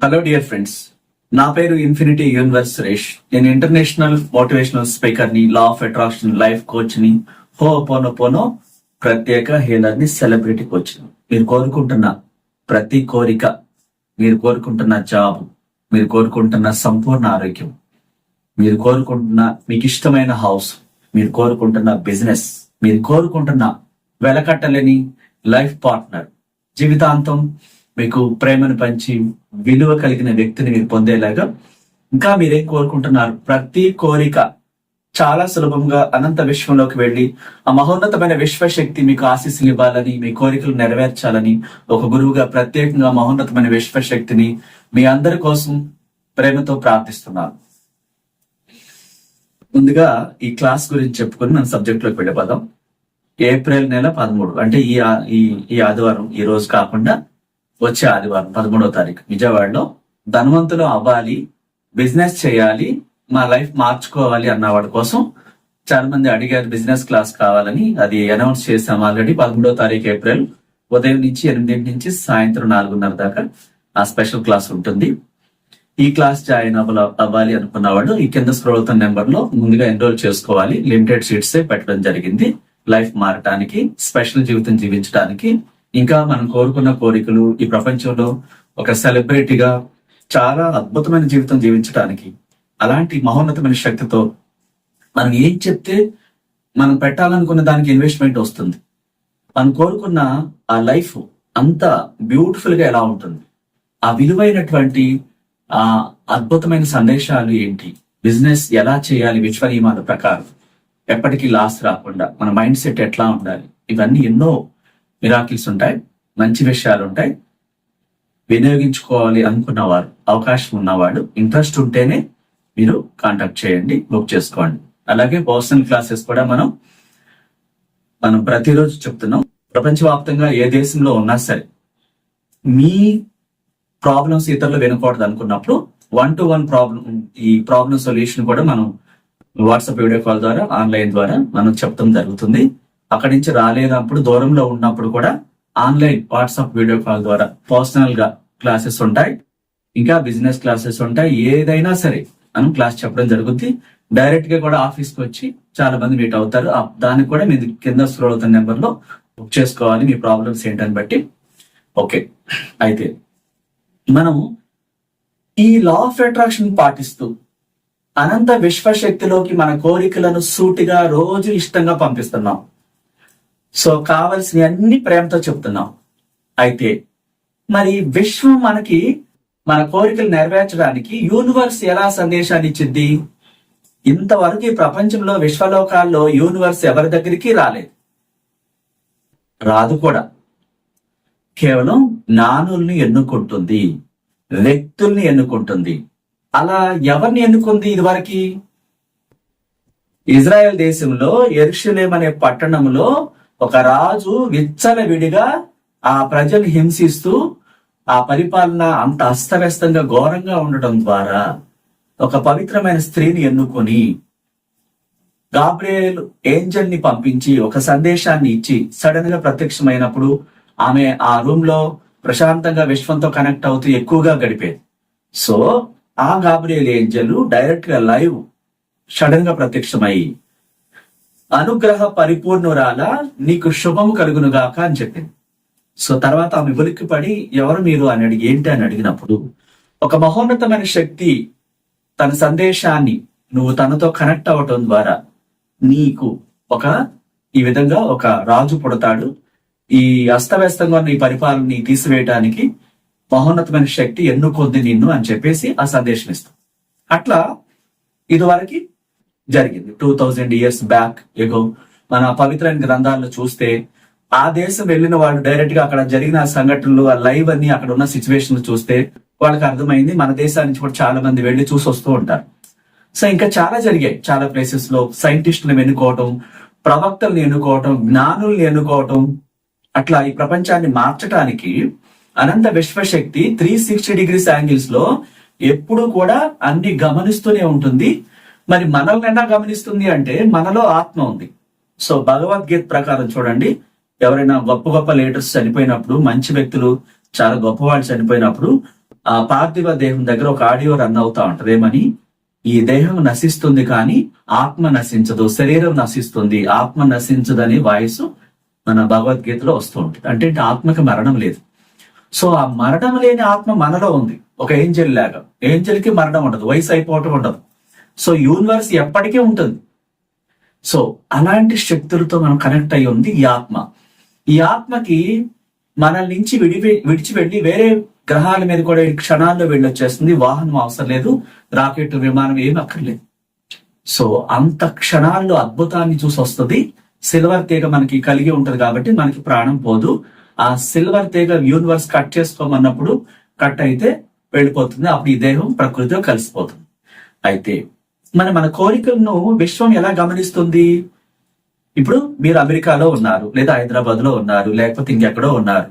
Hello dear friends నా పేరు infinity universe Suresh. నేను ఇంటర్నేషనల్ మోటివేషనల్ స్పీకర్ని లా ఆఫ్ అట్రాక్షన్ లైఫ్ కోచ్ని హో పోనో పోనో ప్రత్యేక హీలర్ని సెలబ్రిటీ కోచ్ మీరు కోరుకుంటున్న ప్రతి కోరిక మీరు కోరుకుంటున్న జాబ్ మీరు కోరుకుంటున్న సంపూర్ణ ఆరోగ్యం మీరు కోరుకుంటున్న మీకు ఇష్టమైన హౌస్ మీరు కోరుకుంటున్న బిజినెస్ మీరు కోరుకుంటున్న వెలకట్టలేని లైఫ్ పార్ట్నర్ జీవితాంతం మీకు ప్రేమను పంచి విలువ కలిగిన వ్యక్తిని మీరు పొందేలాగా ఇంకా మీరేం కోరుకుంటున్నారు? ప్రతి కోరిక చాలా సులభంగా అనంత విశ్వంలోకి వెళ్ళి ఆ మహోన్నతమైన విశ్వశక్తి మీకు ఆశీస్సులు ఇవ్వాలని మీ కోరికలు నెరవేర్చాలని ఒక గురువుగా ప్రత్యేకంగా మహోన్నతమైన విశ్వశక్తిని మీ అందరి కోసం ప్రేమతో ప్రార్థిస్తున్నాను. ముందుగా ఈ క్లాస్ గురించి చెప్పుకొని మన సబ్జెక్ట్లోకి వెళ్ళిపోదాం. ఏప్రిల్ నెల పదమూడు అంటే ఈ ఆ- ఈ ఈ ఆదివారం ఈ రోజు కాకుండా వచ్చే ఆదివారం పదమూడవ తారీఖు. విజయవాడలో ధనవంతులు అవ్వాలి బిజినెస్ చేయాలి మా లైఫ్ మార్చుకోవాలి అన్న వాడి కోసం చాలా మంది అడిగారు బిజినెస్ క్లాస్ కావాలని. అది అనౌన్స్ చేసాం ఆల్రెడీ పదమూడవ తారీఖు ఏప్రిల్. ఉదయం నుంచి ఎనిమిదింటి నుంచి సాయంత్రం నాలుగున్నర దాకా ఆ స్పెషల్ క్లాస్ ఉంటుంది. ఈ క్లాస్ జాయిన్ అవ్వాలి అవ్వాలి అనుకున్నవాడు ఈ కింద స్క్రోల్ నెంబర్లో ముందుగా ఎన్రోల్ చేసుకోవాలి. లిమిటెడ్ సీట్స్ పెట్టడం జరిగింది. లైఫ్ మారటానికి స్పెషల్ జీవితం జీవించడానికి ఇంకా మనం కోరుకున్న కోరికలు ఈ ప్రపంచంలో ఒక సెలబ్రిటీగా చాలా అద్భుతమైన జీవితం జీవించడానికి అలాంటి మహోన్నతమైన శక్తితో మనం ఏం చెప్తే మనం పెట్టాలనుకున్న దానికి ఇన్వెస్ట్మెంట్ వస్తుంది. మనం కోరుకున్న ఆ లైఫ్ అంత బ్యూటిఫుల్గా ఎలా ఉంటుంది? ఆ విలువైనటువంటి ఆ అద్భుతమైన సందేశాలు ఏంటి? బిజినెస్ ఎలా చేయాలి? విశ్వ నియమాల ప్రకారం ఎప్పటికీ లాస్ రాకుండా మన మైండ్ సెట్ ఎట్లా ఉండాలి? ఇవన్నీ ఎన్నో మిరాకిల్స్ ఉంటాయి మంచి విషయాలు ఉంటాయి వినియోగించుకోవాలి అనుకున్నవారు అవకాశం ఉన్నవాడు ఇంట్రెస్ట్ ఉంటేనే మీరు కాంటాక్ట్ చేయండి బుక్ చేసుకోండి. అలాగే పర్సనల్ క్లాసెస్ కూడా మనం మనం ప్రతిరోజు చెప్తున్నాం. ప్రపంచవ్యాప్తంగా ఏ దేశంలో ఉన్నా సరే మీ ప్రాబ్లమ్స్ ఇతరులు వినకూడదు అనుకున్నప్పుడు వన్ టు వన్ ప్రాబ్లం ఈ ప్రాబ్లం సొల్యూషన్ కూడా మనం వాట్సాప్ వీడియో కాల్ ద్వారా ఆన్లైన్ ద్వారా మనం చెప్తాం జరుగుతుంది. అక్కడి నుంచి రాలేనప్పుడు దూరంలో ఉన్నప్పుడు కూడా ఆన్లైన్ వాట్సాప్ వీడియో కాల్ ద్వారా పర్సనల్గా క్లాసెస్ ఉంటాయి. ఇంకా బిజినెస్ క్లాసెస్ ఉంటాయి. ఏదైనా సరే మనం క్లాస్ చెప్పడం జరుగుతుంది డైరెక్ట్గా కూడా ఆఫీస్కి వచ్చి చాలా మంది మీట్ అవుతారు. దానికి కూడా మీరు కింద స్క్రోల్ అవుతున్న నెంబర్లో బుక్ చేసుకోవాలి. మీ ప్రాబ్లమ్స్ ఏంటని బట్టి. ఓకే అయితే మనం ఈ లా ఆఫ్ అట్రాక్షన్ పాటిస్తూ అనంత విశ్వశక్తిలోకి మన కోరికలను సూటిగా రోజు ఇష్టంగా పంపిస్తున్నాం. సో కావలసిన అన్ని ప్రేమతో చెప్తున్నాం అయితే మరి విశ్వం మనకి మన కోరికలు నెరవేర్చడానికి యూనివర్స్ ఎలా సందేశాన్ని ఇచ్చింది? ఇంతవరకు ఈ ప్రపంచంలో విశ్వలోకాల్లో యూనివర్స్ ఎవరి దగ్గరికి రాలేదు. రాదు కూడా. కేవలం జ్ఞానుల్ని ఎన్నుకుంటుంది వ్యక్తుల్ని ఎన్నుకుంటుంది. అలా ఎవరిని ఎన్నుకుంది ఇదివరకు? ఇజ్రాయెల్ దేశంలో ఎరుషలేం అనే పట్టణంలో ఒక రాజు విచ్చలవిడిగా ఆ ప్రజలు హింసిస్తూ ఆ పరిపాలన అంత అస్తవ్యస్తంగా ఘోరంగా ఉండటం ద్వారా ఒక పవిత్రమైన స్త్రీని ఎన్నుకొని గాబ్రియల్ ఏంజల్ని పంపించి ఒక సందేశాన్ని ఇచ్చి సడన్గా ప్రత్యక్షమైనప్పుడు ఆమె ఆ రూమ్లో ప్రశాంతంగా విశ్వంతో కనెక్ట్ అవుతూ ఎక్కువగా గడిపేది. సో ఆ గాబ్రియల్ ఏంజల్ డైరెక్ట్గా లైవ్ సడన్గా ప్రత్యక్షమై అనుగ్రహ పరిపూర్ణురాల నీకు శుభము కలుగును గాక అని చెప్పింది. సో తర్వాత ఆమె ఉలిక్కి పడి ఎవరు మీరు అని అడిగి ఏంటి అని అడిగినప్పుడు ఒక మహోన్నతమైన శక్తి తన సందేశాన్ని నువ్వు తనతో కనెక్ట్ అవ్వటం ద్వారా నీకు ఒక ఈ విధంగా ఒక రాజు పుడతాడు. ఈ అస్తవ్యస్తంగా ఉన్న ఈ పరిపాలనని తీసివేయటానికి మహోన్నతమైన శక్తి ఎన్నుకొంది నిన్ను అని చెప్పేసి ఆ సందేశం ఇస్తాం. అట్లా ఇదివరకు జరిగింది. Two thousand years back ago మన పవిత్రమైన గ్రంథాల్లో చూస్తే ఆ దేశం వెళ్ళిన వాళ్ళు డైరెక్ట్గా అక్కడ జరిగిన సంఘటనలు ఆ లైవ్ అన్ని అక్కడ ఉన్న సిచ్యువేషన్ చూస్తే వాళ్ళకి అర్థమైంది మన దేశానికి కూడా చాలా మంది వెళ్ళి చూసి వస్తూ ఉంటారు. సో ఇంకా చాలా జరిగాయి. చాలా ప్లేసెస్లో సైంటిస్టులను ఎన్నుకోవటం ప్రవక్తలను ఎన్నుకోవటం జ్ఞానుల్ని ఎన్నుకోవటం. అట్లా ఈ ప్రపంచాన్ని మార్చడానికి అనంత విశ్వశక్తి త్రీ సిక్స్టీ డిగ్రీస్ యాంగిల్స్లో ఎప్పుడు కూడా అన్ని గమనిస్తూనే ఉంటుంది. మరి మనల్ని గమనిస్తుంది అంటే మనలో ఆత్మ ఉంది. సో భగవద్గీత ప్రకారం చూడండి. ఎవరైనా గొప్ప గొప్ప లీడర్స్ చనిపోయినప్పుడు మంచి వ్యక్తులు చాలా గొప్ప వాళ్ళు చనిపోయినప్పుడు ఆ పార్థివ దేహం దగ్గర ఒక ఆడియో రన్ అవుతా ఉంటది. ఏమని? ఈ దేహం నశిస్తుంది కానీ ఆత్మ నశించదు శరీరం నశిస్తుంది. ఆత్మ నశించదని వాయిస్ మన భగవద్గీతలో వస్తూ ఉంటుంది. అంటే ఏంటి? ఆత్మకి మరణం లేదు. సో ఆ మరణం లేని ఆత్మ మనలో ఉంది. ఒక ఏంజల్ లాగా. ఏంజల్కి మరణం ఉండదు వయసు అయిపోవటం ఉండదు. సో యూనివర్స్ ఎప్పటికీ ఉంటుంది. సో అలాంటి శక్తులతో మనం కనెక్ట్ అయి ఉంది ఈ ఆత్మ. ఈ ఆత్మకి మనల్ నుంచి విడి విడిచి వెళ్ళి వేరే గ్రహాల మీద కూడా క్షణాల్లో వెళ్ళొచ్చేస్తుంది. వాహనం అవసరం లేదు. రాకెట్ విమానం ఏమి అక్కర్లేదు. సో అంత క్షణాల్లో అద్భుతాన్ని చూసి వస్తుంది. సిల్వర్ తీగ మనకి కలిగి ఉంటది కాబట్టి మనకి ప్రాణం పోదు. ఆ సిల్వర్ తీగ యూనివర్స్ కట్ చేసుకోమన్నప్పుడు కట్ అయితే వెళ్ళిపోతుంది. అప్పుడు ఈ దేహం ప్రకృతితో కలిసిపోతుంది. అయితే మరి మన కోరికలను విశ్వం ఎలా గమనిస్తుంది? ఇప్పుడు మీరు అమెరికాలో ఉన్నారు లేదా హైదరాబాద్లో ఉన్నారు లేకపోతే ఇంకెక్కడో ఉన్నారు.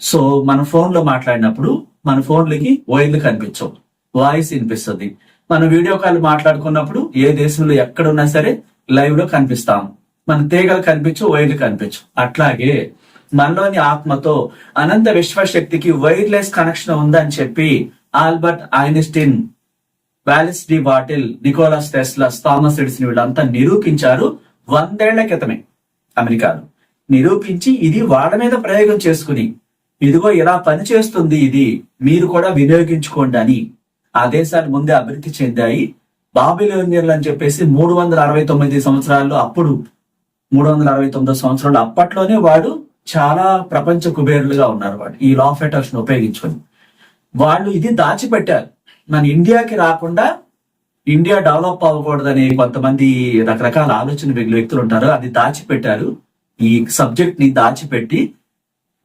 సో మన ఫోన్లో మాట్లాడినప్పుడు మన ఫోన్లకి వైర్లు కనిపించవు వాయిస్ వినిపిస్తుంది. మనం వీడియో కాల్ మాట్లాడుకున్నప్పుడు ఏ దేశంలో ఎక్కడున్నా సరే లైవ్లో కనిపిస్తాం. మన తీగలు కనిపించు వైర్లు కనిపించు. అట్లాగే మనలోని ఆత్మతో అనంత విశ్వశక్తికి వైర్లెస్ కనెక్షన్ ఉందని చెప్పి ఆల్బర్ట్ ఐన్స్టీన్ వాలిస్ డి బాటిల్ నికోలస్ టెస్లాస్ థామస్ ఎడిసన్ వీళ్ళంతా నిరూపించారు వందేళ్ళ క్రితమే అమెరికాలో. నిరూపించి ఇది వాళ్ళ మీద ప్రయోగం చేసుకుని ఇదిగో ఇలా పని చేస్తుంది ఇది మీరు కూడా వినియోగించుకోండి అని ఆ దేశాలు ముందే అభివృద్ధి చెందాయి. బాబిలోనియర్లు అని చెప్పేసి మూడు వందల అరవై తొమ్మిది సంవత్సరాల్లో అప్పుడు మూడు వందల అరవై తొమ్మిదో సంవత్సరాలు అప్పట్లోనే వాడు చాలా ప్రపంచ కుబేరులుగా ఉన్నారు వాడు ఈ లా ఆఫ్ అట్రాక్షన్ ఉపయోగించుకొని. వాళ్ళు ఇది దాచిపెట్టారు. మన ఇండియాకి రాకుండా ఇండియా డెవలప్ అవ్వకూడదని కొంతమంది రకరకాల ఆలోచన వ్యక్తులు ఉంటారు. అది దాచిపెట్టారు. ఈ సబ్జెక్ట్ని దాచిపెట్టి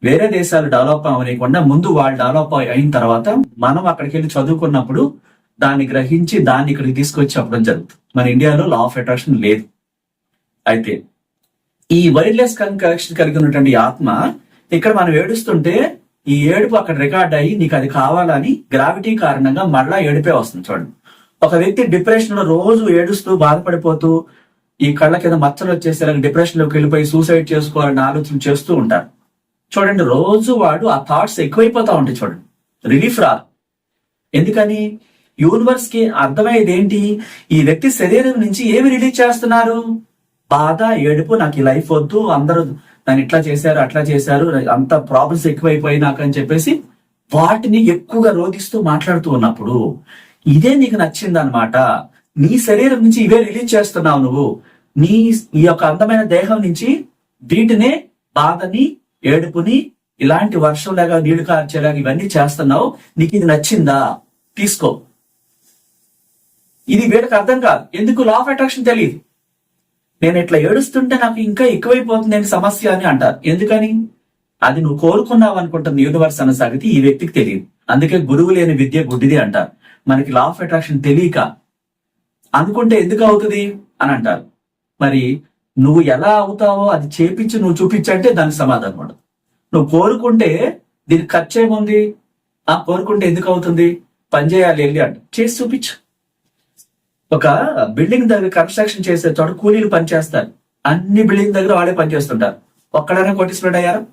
వేరే దేశాలు డెవలప్ అవ్వనీయకుండా ముందు వాళ్ళు డెవలప్ అయిన తర్వాత మనం అక్కడికి వెళ్ళి చదువుకున్నప్పుడు దాన్ని గ్రహించి దాన్ని ఇక్కడికి తీసుకొచ్చి చెప్పడం జరుగుతుంది. మన ఇండియాలో లా ఆఫ్ అట్రాక్షన్ లేదు. అయితే ఈ వైర్లెస్ కనెక్షన్ కలిగి ఉన్నటువంటి ఆత్మ ఇక్కడ మనం ఏడుస్తుంటే ఈ ఏడుపు అక్కడ రికార్డ్ అయ్యి నీకు అది కావాలని గ్రావిటీ కారణంగా మళ్ళా ఏడిపే వస్తుంది చూడండి. ఒక వ్యక్తి డిప్రెషన్లో రోజు ఏడుస్తూ బాధపడిపోతూ ఈ కళ్ళ కింద మచ్చలు వచ్చేసి డిప్రెషన్లోకి వెళ్ళిపోయి సూసైడ్ చేసుకోవాలని ఆలోచన చేస్తూ ఉంటారు. చూడండి రోజు వాడు ఆ థాట్స్ ఎక్కువైపోతా ఉంటాయి చూడండి. రిలీఫ్ రాదు. ఎందుకని? యూనివర్స్కి అర్థమయ్యేది ఏంటి? ఈ వ్యక్తి శరీరం నుంచి ఏమి రిలీజ్ చేస్తున్నారు? బాధ ఏడుపు నాకు ఈ లైఫ్ వద్దు అందరూ నన్ను ఇట్లా చేశారు అట్లా చేశారు అంత ప్రాబ్లమ్స్ ఎక్కువైపోయి అని చెప్పేసి వాటిని ఎక్కువగా రోధిస్తూ మాట్లాడుతూ ఉన్నప్పుడు ఇదే నీకు నచ్చింది అనమాట నీ శరీరం నుంచి ఇవే రిలీజ్ చేస్తున్నావు నువ్వు. నీ ఈ యొక్క అందమైన దేహం నుంచి వీటినే బాధని ఏడుపుని ఇలాంటి వర్షం వర్షంలాగా నీళ్ళు కార్చేలాగా ఇవన్నీ చేస్తున్నావు. నీకు ఇది నచ్చిందా? తీసుకో. ఇది వీడికి అర్థం కాదు. ఎందుకు లా ఆఫ్ అట్రాక్షన్ తెలియదు నేను ఇట్లా ఏడుస్తుంటే నాకు ఇంకా ఎక్కువైపోతుంది సమస్య అని అంటారు. ఎందుకని? అది నువ్వు కోరుకున్నావు అనుకుంటున్న యూనివర్స్ అన్న సంగతి ఈ వ్యక్తికి తెలియదు. అందుకే గురువు లేని విద్య గుడ్డిది అంటారు. మనకి లా ఆఫ్ అట్రాక్షన్ తెలియక అనుకుంటే ఎందుకు అవుతుంది అని అంటారు. మరి నువ్వు ఎలా అవుతావో అది చేపించి నువ్వు చూపించంటే దానికి సమాధానం ఉండదు. నువ్వు కోరుకుంటే దీనికి ఖర్చు ఏముంది? ఆ కోరుకుంటే ఎందుకు అవుతుంది? పని చేయాలి వెళ్ళి అంట చేసి చూపించు. ఒక బిల్డింగ్ దగ్గర కన్స్ట్రక్షన్ చేసే చోట కూలీలు పనిచేస్తారు. అన్ని బిల్డింగ్ దగ్గర వాళ్ళే పనిచేస్తుంటారు. ఒక్కడైనా కోటీశ్వరుడు అయ్యారు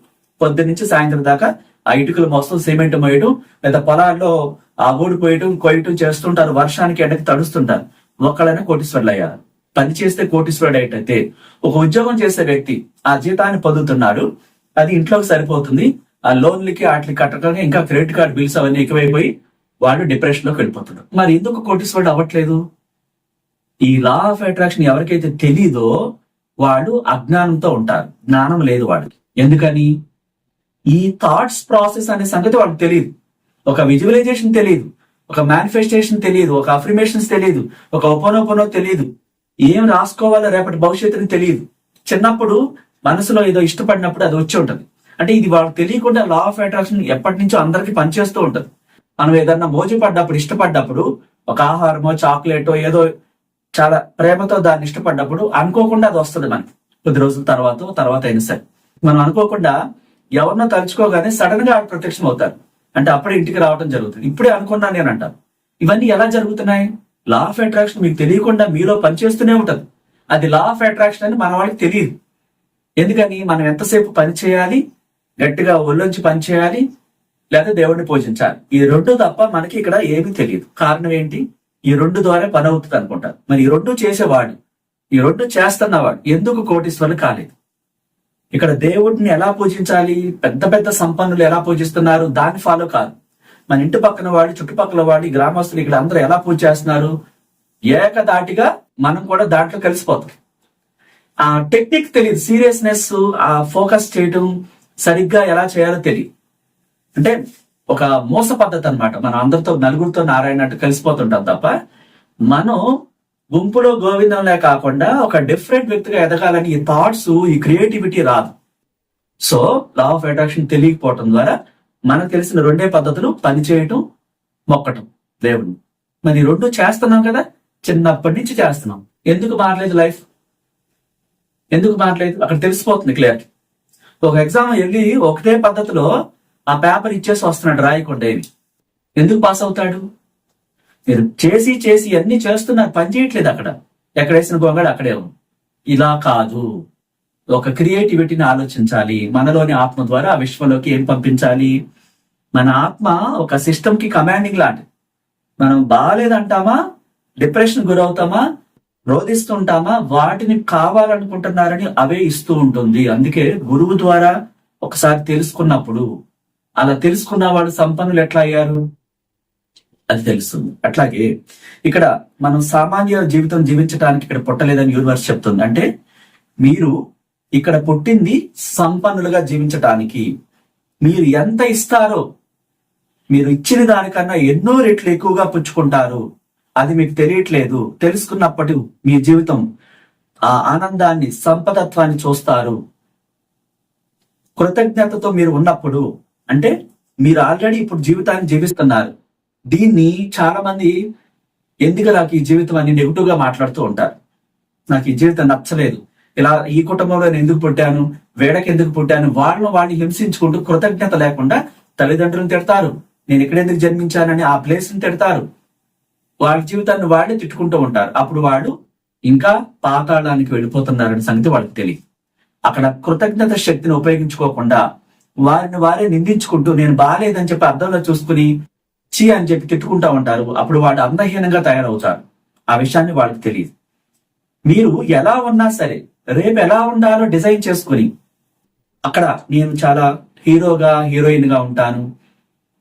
పొద్దు నుంచి సాయంత్రం దాకా ఆ ఇటుకలు మొత్తం సిమెంట్ మోయటం లేదా పొలాల్లో ఆ ఊడి పోయటం కొయ్యటం చేస్తుంటారు. వర్షానికి ఎండకి తడుస్తుంటారు. ఒక్కడైనా కోటీశ్వరులు అయ్యారు పని చేస్తే కోటీశ్వరుడు అయితే ఒక ఉద్యోగం చేసే వ్యక్తి ఆ జీతాన్ని పొందుతున్నాడు. అది ఇంట్లోకి సరిపోతుంది. ఆ లోన్లకి వాటికి కట్టడానికి ఇంకా క్రెడిట్ కార్డ్ బిల్స్ అవన్నీ ఎక్కువైపోయి వాడు డిప్రెషన్లోకి వెళ్ళిపోతున్నాడు. మరి ఎందుకు కోటీశ్వరుడు అవ్వట్లేదు? ఈ లా ఆఫ్ అట్రాక్షన్ ఎవరికైతే తెలీదో వాళ్ళు అజ్ఞానంతో ఉంటారు. జ్ఞానం లేదు వాడికి ఎందుకని? ఈ థాట్స్ ప్రాసెస్ అనే సంగతి వాళ్ళకి తెలియదు ఒక విజువలైజేషన్ తెలియదు ఒక మేనిఫెస్టేషన్ తెలియదు ఒక అఫర్మేషన్స్ తెలియదు ఒక ఉపనోపనో తెలియదు ఏం రాసుకోవాలో రేపటి భవిష్యత్తుని తెలియదు చిన్నప్పుడు మనసులో ఏదో ఇష్టపడినప్పుడు అది వచ్చి ఉంటుంది. అంటే ఇది వాళ్ళకి తెలియకుండా లా ఆఫ్ అట్రాక్షన్ ఎప్పటి నుంచో అందరికి పనిచేస్తూ ఉంటుంది. మనం ఏదన్నా మోజు పడ్డప్పుడు ఇష్టపడ్డప్పుడు ఒక ఆహారమో చాక్లెటో ఏదో చాలా ప్రేమతో దాన్ని ఇష్టపడ్డప్పుడు అనుకోకుండా అది వస్తుంది మనకి. కొద్ది రోజుల తర్వాత తర్వాత అయినా సరే. మనం అనుకోకుండా ఎవరినో తలుచుకోగానే సడన్గా ప్రత్యక్షం అవుతారు అంటే అప్పుడే ఇంటికి రావడం జరుగుతుంది. ఇప్పుడే అనుకున్నా నేను అంటాను. ఇవన్నీ ఎలా జరుగుతున్నాయి? లా ఆఫ్ అట్రాక్షన్ మీకు తెలియకుండా మీలో పనిచేస్తూనే ఉంటుంది. అది లా ఆఫ్ అట్రాక్షన్ అని మన వాళ్ళకి తెలియదు. ఎందుకని? మనం ఎంతసేపు పని చేయాలి? గట్టిగా ఒళ్ళొంచి పని చేయాలి? లేదా దేవుడిని పూజించాలి? ఈ రెండు తప్ప మనకి ఇక్కడ ఏమీ తెలియదు. కారణం ఏంటి? ఈ రెండు ద్వారా పని అవుతుంది అనుకుంటారు మరి ఈ రెండు చేసేవాడు ఈ రెండు చేస్తున్నవాడు ఎందుకు కోటీశ్వరులు కాలేదు? ఇక్కడ దేవుడిని ఎలా పూజించాలి? పెద్ద పెద్ద సంపన్నులు ఎలా పూజిస్తున్నారు? దాన్ని ఫాలో కాదు. మన ఇంటి పక్కన వాడి చుట్టుపక్కల వాడి గ్రామస్తులు ఇక్కడ అందరూ ఎలా పూజ చేస్తున్నారు? ఏకదాటిగా మనం కూడా దాంట్లో కలిసిపోతాం. ఆ టెక్నిక్ తెలియదు. సీరియస్నెస్ ఆ ఫోకస్ చేయటం సరిగ్గా ఎలా చేయాలో తెలియదు. అంటే ఒక మోస పద్ధతి అన్నమాట. మనం అందరితో నలుగురితో నారాయణట్టు కలిసిపోతుంటాం తప్ప మనం గుంపులో గోవిందంలే కాకుండా ఒక డిఫరెంట్ వ్యక్తిగా ఎదగాలని ఈ థాట్స్ ఈ క్రియేటివిటీ రాదు. సో లా ఆఫ్ అట్రాక్షన్ తెలియకపోవటం ద్వారా మనకు తెలిసిన రెండే పద్ధతులు పనిచేయటం మొక్కటం దేవుడిని మరి రెండు చేస్తున్నాం కదా? చిన్నప్పటి నుంచి చేస్తున్నాం. ఎందుకు మారలేదు లైఫ్ ఎందుకు మారలేదు? అక్కడ తెలిసిపోతుంది క్లియర్ ఒక ఎగ్జామ్ వెళ్ళి ఒకటే పద్ధతిలో ఆ పేపర్ ఇచ్చేసి వస్తున్నాడు రాయకుండా ఏమి? ఎందుకు పాస్ అవుతాడు? మీరు చేసి చేసి అన్ని చేస్తున్నారు పని చేయట్లేదు అక్కడ. ఎక్కడ వేసిన గొంగడు అక్కడే ఉంది. ఇలా కాదు. ఒక క్రియేటివిటీని ఆలోచించాలి. మనలోని ఆత్మ ద్వారా ఆ విశ్వంలోకి ఏం పంపించాలి? మన ఆత్మ ఒక సిస్టమ్కి కమాండింగ్ లాంటిది. మనం బాగాలేదంటామా? డిప్రెషన్ గురవుతామా? రోధిస్తుంటామా? వాటిని కావాలనుకుంటున్నారని అవే ఇస్తూ ఉంటుంది. అందుకే గురువు ద్వారా ఒకసారి తెలుసుకున్నప్పుడు అలా తెలుసుకున్న వాళ్ళు సంపన్నులు ఎట్లా అయ్యారు అది తెలుస్తుంది. అట్లాగే ఇక్కడ మనం సామాన్య జీవితం జీవించడానికి ఇక్కడ పుట్టలేదని యూనివర్స్ చెప్తుంది. అంటే మీరు ఇక్కడ పుట్టింది సంపన్నులుగా జీవించటానికి మీరు ఎంత ఇస్తారో మీరు ఇచ్చిన దానికన్నా ఎన్నో రెట్లు ఎక్కువగా పుచ్చుకుంటారు. అది మీకు తెలియట్లేదు. తెలుసుకున్నప్పటి మీ జీవితం ఆ ఆనందాన్ని సంపదత్వాన్ని చూస్తారు. కృతజ్ఞతతో మీరు ఉన్నప్పుడు అంటే మీరు ఆల్రెడీ ఇప్పుడు జీవితాన్ని జీవిస్తున్నారు. దీన్ని చాలా మంది ఎందుకు నాకు ఈ జీవితం అని నెగిటివ్గా మాట్లాడుతూ ఉంటారు? నాకు ఈ జీవితం నచ్చలేదు. ఇలా ఈ కుటుంబంలో నేను ఎందుకు పుట్టాను? వేడకి ఎందుకు పుట్టాను? వాళ్ళను వాడిని హింసించుకుంటూ కృతజ్ఞత లేకుండా తల్లిదండ్రులను తిడతారు. నేను ఇక్కడ ఎందుకు జన్మించానని ఆ ప్లేస్ని తిడతారు. వాళ్ళ జీవితాన్ని వాడే తిట్టుకుంటూ ఉంటారు. అప్పుడు వాళ్ళు ఇంకా పాతాళానికి వెళ్ళిపోతున్నారని సంగతి వాళ్ళకి తెలియదు. అక్కడ కృతజ్ఞత శక్తిని ఉపయోగించుకోకుండా వారిని వారే నిందించుకుంటూ నేను బాగాలేదని చెప్పి అర్థంలో చూసుకుని చీ అని చెప్పి తిట్టుకుంటా ఉంటారు. అప్పుడు వాడు అందహీనంగా తయారవుతారు ఆ విషయాన్ని వాళ్ళకి తెలియదు. మీరు ఎలా ఉన్నా సరే రేపు ఎలా ఉండాలో డిజైన్ చేసుకుని అక్కడ నేను చాలా హీరోగా హీరోయిన్గా ఉంటాను.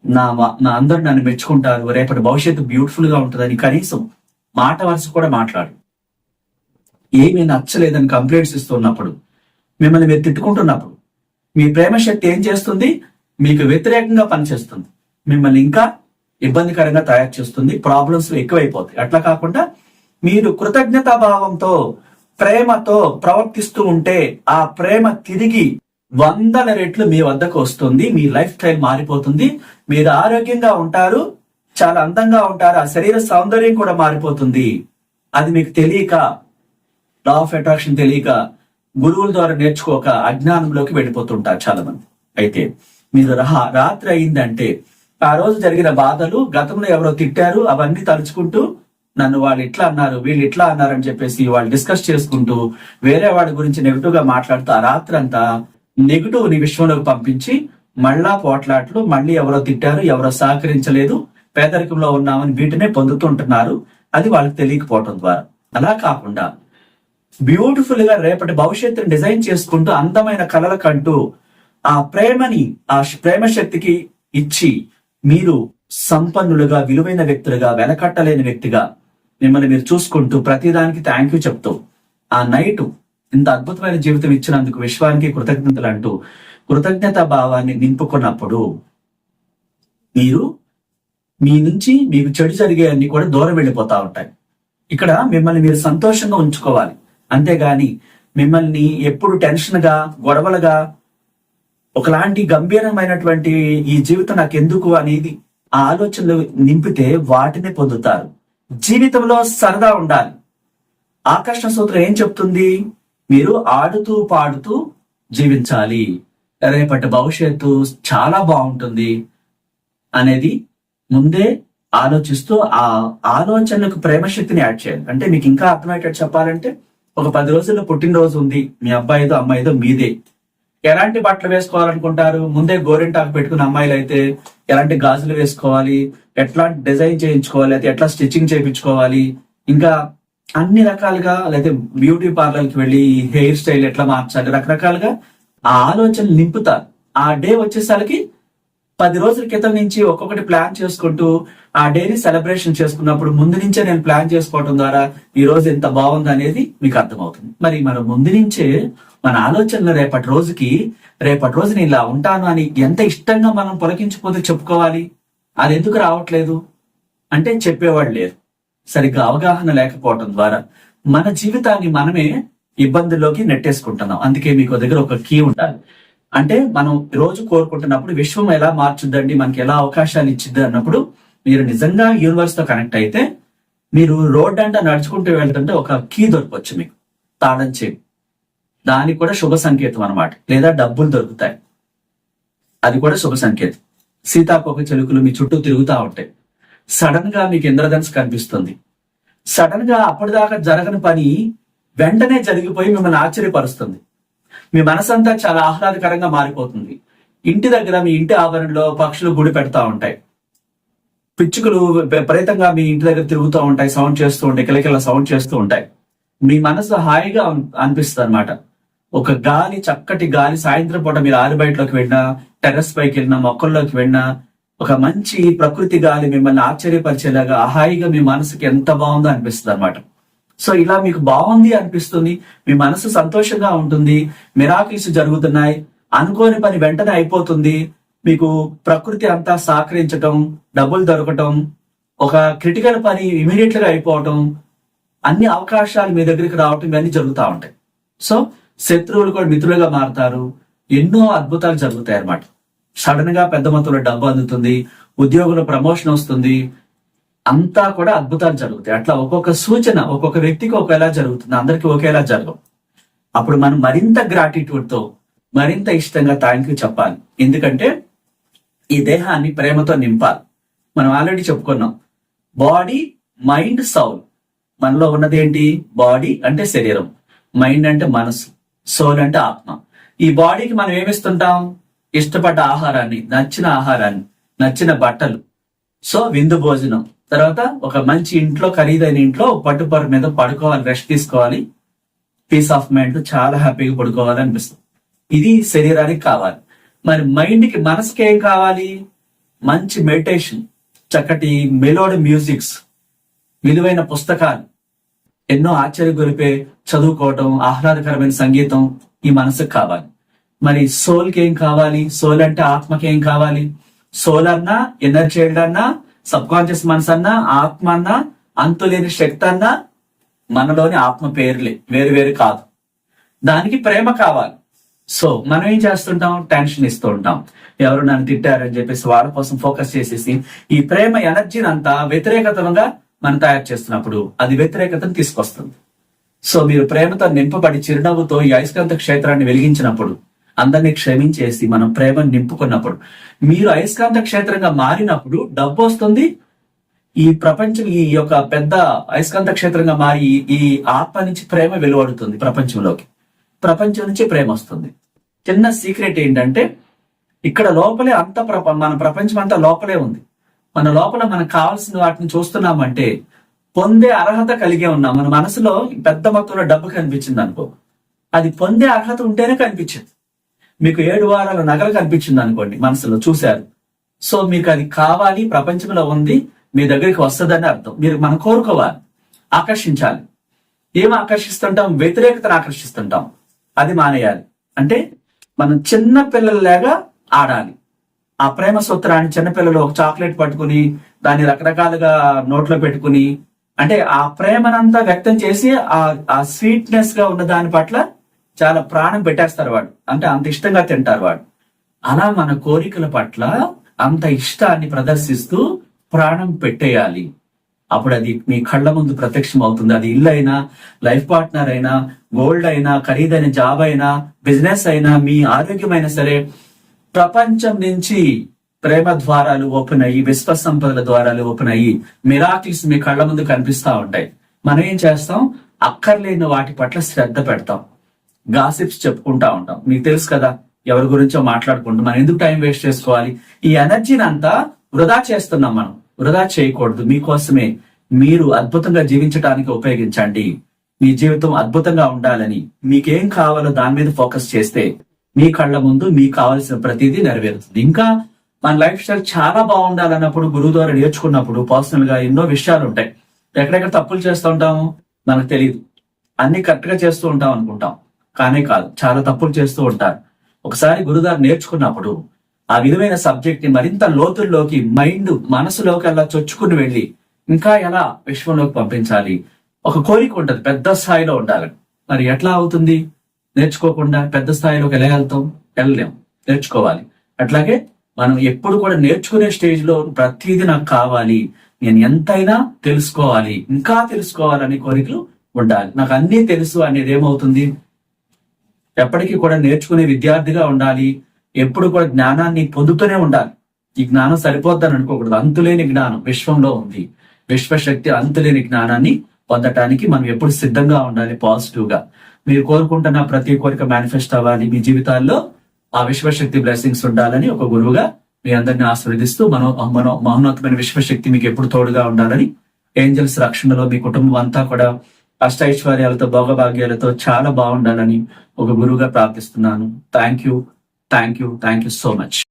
నా నా అందరు నన్ను మెచ్చుకుంటారు. రేపటి భవిష్యత్తు బ్యూటిఫుల్గా ఉంటుందని కనీసం మాట వరుస కూడా మాట్లాడు. ఏమీ నచ్చలేదని కంప్లైంట్స్ ఇస్తున్నప్పుడు మిమ్మల్ని మీరు తిట్టుకుంటున్నప్పుడు మీ ప్రేమ శక్తి ఏం చేస్తుంది? మీకు వ్యతిరేకంగా పనిచేస్తుంది. మిమ్మల్ని ఇంకా ఇబ్బందికరంగా తయారు చేస్తుంది. ప్రాబ్లమ్స్ ఎక్కువైపోతాయి. అట్లా కాకుండా మీరు కృతజ్ఞతా భావంతో ప్రేమతో ప్రవర్తిస్తూ ఉంటే ఆ ప్రేమ తిరిగి వందల రెట్లు మీ వద్దకు వస్తుంది. మీ లైఫ్ స్టైల్ మారిపోతుంది. మీరు ఆరోగ్యంగా ఉంటారు. చాలా అందంగా ఉంటారు. ఆ శరీర సౌందర్యం కూడా మారిపోతుంది. అది మీకు తెలియక లా ఆఫ్ అట్రాక్షన్ తెలియక గురువుల ద్వారా నేర్చుకోక అజ్ఞానంలోకి వెళ్ళిపోతుంటారు చాలా మంది అయితే మీరు రహా రాత్రి అయిందంటే ఆ రోజు జరిగిన బాధలు గతంలో ఎవరో తిట్టారు అవన్నీ తలుచుకుంటూ నన్ను వాళ్ళు ఇట్లా అన్నారు వీళ్ళు ఇట్లా అన్నారు అని చెప్పేసి వాళ్ళు డిస్కస్ చేసుకుంటూ వేరే వాడి గురించి నెగిటివ్గా మాట్లాడుతూ ఆ రాత్రి అంతా నెగిటివ్ని విశ్వంలోకి పంపించి మళ్ళా పోట్లాట్లు మళ్ళీ ఎవరో తిట్టారు ఎవరో సహకరించలేదు పేదరికంలో ఉన్నామని వీటినే పొందుతుంటున్నారు అది వాళ్ళకి తెలియకపోవటం ద్వారా. అలా కాకుండా బ్యూటిఫుల్గా రేపటి భవిష్యత్తుని డిజైన్ చేసుకుంటూ అందమైన కళలకంటూ ఆ ప్రేమని ఆ ప్రేమ శక్తికి ఇచ్చి మీరు సంపన్నులుగా విలువైన వ్యక్తులుగా వెనకట్టలేని వ్యక్తిగా మిమ్మల్ని మీరు చూసుకుంటూ ప్రతిదానికి థ్యాంక్ యూ చెప్తూ ఆ నైట్ ఇంత అద్భుతమైన జీవితం ఇచ్చినందుకు విశ్వానికి కృతజ్ఞతలు అంటూ కృతజ్ఞత భావాన్ని నింపుకున్నప్పుడు మీరు మీ నుంచి మీకు చెడు జరిగే అన్ని కూడా దూరం వెళ్ళిపోతా ఉంటాయి. ఇక్కడ మిమ్మల్ని మీరు సంతోషంగా ఉంచుకోవాలి. అంతేగాని మిమ్మల్ని ఎప్పుడు టెన్షన్గా గొడవలుగా ఒకలాంటి గంభీరమైనటువంటి ఈ జీవితం నాకు ఎందుకు అనేది ఆ ఆలోచనలు నింపితే వాటిని పొందుతారు. జీవితంలో సరదా ఉండాలి. ఆకర్షణ సూత్రం ఏం చెప్తుంది? మీరు ఆడుతూ పాడుతూ జీవించాలి. రేపటి భవిష్యత్తు చాలా బాగుంటుంది అనేది ముందే ఆలోచిస్తూ ఆ ఆలోచనలకు ప్రేమశక్తిని యాడ్ చేయాలి. అంటే మీకు ఇంకా అర్థమయ్యేటట్టు చెప్పాలంటే ఒక పది రోజుల్లో పుట్టినరోజు ఉంది. మీ అబ్బాయిదో అమ్మాయిదో మీదే. ఎలాంటి బట్టలు వేసుకోవాలనుకుంటారు? ముందే గోరింటాకు పెట్టుకున్న అమ్మాయిలు అయితే ఎలాంటి గాజులు వేసుకోవాలి? ఎట్లాంటి డిజైన్ చేయించుకోవాలి? అయితే ఎట్లా స్టిచ్చింగ్ చేయించుకోవాలి? ఇంకా అన్ని రకాలుగా లేకపోతే బ్యూటీ పార్లర్కి వెళ్ళి హెయిర్ స్టైల్ ఎట్లా మార్చాలి? రకరకాలుగా ఆ ఆలోచనలు నింపుతారు. ఆ డే వచ్చేసరికి పది రోజుల క్రితం నుంచి ఒక్కొక్కటి ప్లాన్ చేసుకుంటూ ఆ డైలీ సెలబ్రేషన్ చేసుకున్నప్పుడు ముందు నుంచే నేను ప్లాన్ చేసుకోవడం ద్వారా ఈ రోజు ఎంత బాగుంది అనేది మీకు అర్థమవుతుంది. మరి మనం ముందు నుంచే మన ఆలోచనలు రేపటి రోజుకి రేపటి రోజు నేను ఇలా ఉంటాను అని ఎంత ఇష్టంగా మనం పొలకించిపోతే చెప్పుకోవాలి? అది ఎందుకు రావట్లేదు? అంటే చెప్పేవాడు లేరు సరిగ్గా అవగాహన లేకపోవటం ద్వారా మన జీవితాన్ని మనమే ఇబ్బందుల్లోకి నెట్టేసుకుంటున్నాం. అందుకే మీకు దగ్గర ఒక కీ ఉండాలి. అంటే మనం రోజు కోరుకుంటున్నప్పుడు విశ్వం ఎలా మార్చుద్దండి? మనకి ఎలా అవకాశాలు ఇచ్చిద్ది అన్నప్పుడు మీరు నిజంగా యూనివర్స్తో కనెక్ట్ అయితే మీరు రోడ్ అంట నడుచుకుంటూ వెళ్తుంటే ఒక కీ దొరకవచ్చు మీకు. తాళం చేయి. దానికి కూడా శుభ సంకేతం అన్నమాట. లేదా డబ్బులు దొరుకుతాయి. అది కూడా శుభ సంకేతం. సీతాకోక చెలుకులు మీ చుట్టూ తిరుగుతూ ఉంటాయి. సడన్గా మీకు ఇంద్రధనుసు కనిపిస్తుంది. సడన్గా అప్పటిదాకా జరగని పని వెంటనే జరిగిపోయి మిమ్మల్ని ఆశ్చర్యపరుస్తుంది. మీ మనసంతా చాలా ఆహ్లాదకరంగా మారిపోతుంది. ఇంటి దగ్గర మీ ఇంటి ఆవరణలో పక్షులు గుడి పెడతా ఉంటాయి. పిచ్చుకలు విపరీతంగా మీ ఇంటి దగ్గర తిరుగుతూ ఉంటాయి సౌండ్ చేస్తూ ఉంటాయి కిలకిల సౌండ్ చేస్తూ ఉంటాయి. మీ మనసు హాయిగా అనిపిస్తుంది అనమాట ఒక గాలి చక్కటి గాలి సాయంత్రం పూట మీరు ఆరు బయటలోకి వెళ్ళినా టెర్రస్ పైకి వెళ్ళినా మొక్కల్లోకి వెళ్ళినా ఒక మంచి ప్రకృతి గాలి మిమ్మల్ని ఆశ్చర్యపరిచేలాగా హాయిగా మీ మనసుకి ఎంత బాగుందో అనిపిస్తుంది అనమాట సో ఇలా మీకు బాగుంది అనిపిస్తుంది మీ మనసు సంతోషంగా ఉంటుంది మిరాకిల్స్ జరుగుతున్నాయి అనుకోని పని వెంటనే అయిపోతుంది మీకు ప్రకృతి అంతా సహకరించటం డబ్బులు దొరకటం ఒక క్రిటికల్ పని ఇమీడియట్గా అయిపోవటం అన్ని అవకాశాలు మీ దగ్గరికి రావటం ఇవన్నీ జరుగుతూ ఉంటాయి. సో శత్రువులు కూడా మిత్రులుగా మారుతారు ఎన్నో అద్భుతాలు జరుగుతాయి అన్నమాట. సడన్గా పెద్ద మొత్తంలో డబ్బు అందుతుంది ఉద్యోగంలో ప్రమోషన్ వస్తుంది అంతా కూడా అద్భుతాలు జరుగుతాయి. అట్లా ఒక్కొక్క సూచన ఒక్కొక్క వ్యక్తికి ఒకేలా జరుగుతుంది. అందరికీ ఒకేలా జరగవు. అప్పుడు మనం మరింత గ్రాటిట్యూడ్తో మరింత ఇష్టంగా థ్యాంక్ యూ చెప్పాలి. ఎందుకంటే ఈ దేహాన్ని ప్రేమతో నింపాలి. మనం ఆల్రెడీ చెప్పుకున్నాం. బాడీ మైండ్ సౌల్ మనలో ఉన్నది ఏంటి? బాడీ అంటే శరీరం. మైండ్ అంటే మనసు. సోల్ అంటే ఆత్మ. ఈ బాడీకి మనం ఏమిస్తుంటాం ఇష్టపడ్డ ఆహారాన్ని నచ్చిన ఆహారాన్ని నచ్చిన బట్టలు. సో విందు భోజనం. తర్వాత ఒక మంచి ఇంట్లో ఖరీదైన ఇంట్లో పట్టుపర మీద పడుకోవాలి రెస్ట్ తీసుకోవాలి. పీస్ ఆఫ్ మైండ్ చాలా హ్యాపీగా పడుకోవాలి అనిపిస్తుంది. ఇది శరీరానికి కావాలి. మరి మైండ్కి మనసుకి ఏం కావాలి? మంచి మెడిటేషన్ చక్కటి మెలోడీ మ్యూజిక్స్ విలువైన పుస్తకాలు ఎన్నో ఆశ్చర్య గొలిపే చదువుకోవటం ఆహ్లాదకరమైన సంగీతం ఈ మనసుకు కావాలి. మరి సోల్కి ఏం కావాలి? సోల్ అంటే ఆత్మకి ఏం కావాలి? సోల్ అన్నా ఇన్నర్ చైల్డ్ అన్నా సబ్ కాన్షియస్ మనసు అన్నా ఆత్మ అన్నా అంతులేని శక్తి అన్నా మనలోని ఆత్మ పేర్లే వేరు వేరు కాదు. దానికి ప్రేమ కావాలి. సో మనం ఏం చేస్తుంటాం? టెన్షన్ ఇస్తూ ఉంటాం. ఎవరు నన్ను తిట్టారని చెప్పేసి వాళ్ళ కోసం ఫోకస్ చేసేసి ఈ ప్రేమ ఎనర్జీని అంతా వ్యతిరేకతంగా మనం తయారు చేస్తున్నప్పుడు అది వ్యతిరేకతను తీసుకొస్తుంది. సో మీరు ప్రేమతో నింపబడి చిరునవ్వుతో ఈ అయస్కాంత క్షేత్రాన్ని వెలిగించినప్పుడు అందరినీ క్షమించేసి మనం ప్రేమ నింపుకున్నప్పుడు. మీరు అయస్కాంత క్షేత్రంగా మారినప్పుడు డబ్బు వస్తుంది. ఈ ప్రపంచం ఈ యొక్క పెద్ద అయస్కాంత క్షేత్రంగా మారి ఈ- ఆత్మ నుంచి ప్రేమ వెలువడుతుంది ప్రపంచంలోకి. ప్రపంచం నుంచి ప్రేమ వస్తుంది. చిన్న సీక్రెట్ ఏంటంటే ఇక్కడ లోపలే అంత ప్రప మన ప్రపంచం అంతా లోపలే ఉంది. మన లోపల మనకు కావాల్సిన వాటిని చూస్తున్నామంటే పొందే అర్హత కలిగే ఉన్నాం. మన మనసులో పెద్ద మొత్తంలో డబ్బు కనిపించింది అనుకో అది పొందే అర్హత ఉంటేనే కనిపించింది. మీకు ఏడు వారాల నగలు కనిపించింది అనుకోండి మనసులో చూశారు. సో మీకు అది కావాలి ప్రపంచంలో ఉంది మీ దగ్గరికి వస్తుందని అర్థం. మీరు మనం కోరుకోవాలి ఆకర్షించాలి. ఏం ఆకర్షిస్తుంటాం? వ్యతిరేకతను ఆకర్షిస్తుంటాం. అది మానేయాలి. అంటే మనం చిన్న పిల్లలలాగా ఆడాలి. ఆ ప్రేమ సూత్రాన్ని చిన్నపిల్లలు ఒక చాక్లెట్ పట్టుకుని దాన్ని రకరకాలుగా నోట్లో పెట్టుకుని అంటే ఆ ప్రేమనంతా వ్యక్తం చేసి ఆ ఆ స్వీట్నెస్గా ఉన్న దాని పట్ల చాలా ప్రాణం పెట్టేస్తారు వాడు. అంటే అంత ఇష్టంగా తింటారు వాడు. అలా మన కోరికల పట్ల అంత ఇష్టాన్ని ప్రదర్శిస్తూ ప్రాణం పెట్టేయాలి. అప్పుడు అది మీ కళ్ళ ముందు ప్రత్యక్షం అవుతుంది. అది ఇల్లు అయినా లైఫ్ పార్ట్నర్ అయినా గోల్డ్ అయినా ఖరీదైన జాబ్ అయినా బిజినెస్ అయినా మీ ఆరోగ్యమైనా సరే ప్రపంచం నుంచి ప్రేమ ద్వారాలు ఓపెన్ అయ్యి విశ్వ సంపదల ద్వారాలు ఓపెన్ అయ్యి మిరాకిల్స్ మీ కళ్ళ ముందు కనిపిస్తా ఉంటాయి. మనం ఏం చేస్తాం? అక్కర్లేని వాటి పట్ల శ్రద్ధ పెడతాం. గాసిప్స్ చెప్పుకుంటా ఉంటాం. మీకు తెలుసు కదా ఎవరి గురించో మాట్లాడుకుంటూ మనం ఎందుకు టైం వేస్ట్ చేసుకోవాలి? ఈ ఎనర్జీని అంతా వృధా చేస్తున్నాం మనం. వృధా చేయకూడదు. మీకోసమే మీరు అద్భుతంగా జీవించడానికి ఉపయోగించండి. మీ జీవితం అద్భుతంగా ఉండాలని మీకేం కావాలో దాని మీద ఫోకస్ చేస్తే మీ కళ్ళ ముందు మీకు కావాల్సిన ప్రతిదీ నెరవేరుతుంది. ఇంకా మన లైఫ్ స్టైల్ చాలా బాగుండాలన్నప్పుడు గురువు ద్వారా నేర్చుకున్నప్పుడు పర్సనల్గా ఎన్నో విషయాలు ఉంటాయి. ఎక్కడెక్కడ తప్పులు చేస్తూ ఉంటాము? మనకు తెలియదు అన్ని కరెక్ట్గా చేస్తూ ఉంటాం అనుకుంటాం. కానే కాదు చాలా తప్పులు చేస్తూ ఉంటారు. ఒకసారి గురుగారు నేర్చుకున్నప్పుడు ఆ విధమైన సబ్జెక్ట్ని మరింత లోతుల్లోకి మైండ్ మనసులోకి అలా చొచ్చుకుని వెళ్ళి ఇంకా ఎలా విశ్వంలోకి పంపించాలి? ఒక కోరిక ఉంటుంది పెద్ద స్థాయిలో ఉండాలి మరి ఎట్లా అవుతుంది? నేర్చుకోకుండా పెద్ద స్థాయిలోకి వెళ్ళగలుగుతాం వెళ్ళలేం నేర్చుకోవాలి. అట్లాగే మనం ఎప్పుడు కూడా నేర్చుకునే స్టేజ్లో ప్రతిదీ నాకు కావాలి నేను ఎంతైనా తెలుసుకోవాలి ఇంకా తెలుసుకోవాలనే కోరికలు ఉండాలి. నాకు అన్నీ తెలుసు అనేది ఏమవుతుంది ఎప్పటికీ కూడా నేర్చుకునే విద్యార్థిగా ఉండాలి. ఎప్పుడు కూడా జ్ఞానాన్ని పొందుతూనే ఉండాలి. ఈ జ్ఞానం సరిపోద్దని అనుకోకూడదు. అంతులేని జ్ఞానం విశ్వంలో ఉంది. విశ్వశక్తి అంతులేని జ్ఞానాన్ని పొందటానికి మనం ఎప్పుడు సిద్ధంగా ఉండాలి పాజిటివ్గా మీరు కోరుకుంటున్న ప్రతి కోరిక మేనిఫెస్ట్ అవ్వాలి. మీ జీవితాల్లో ఆ విశ్వశక్తి బ్లెస్సింగ్స్ ఉండాలని ఒక గురువుగా మీ అందరిని ఆశీర్వదిస్తూ మనో మనో మహోన్నతమైన విశ్వశక్తి మీకు ఎప్పుడు తోడుగా ఉండాలని ఏంజల్స్ రక్షణలో మీ కుటుంబం అంతా కూడా అష్టైశ్వర్యాలతో భోగభాగ్యాలతో చాలా బాగుండాలని ఒక గురువుగా ప్రార్థిస్తున్నాను. Thank you thank you thank you so much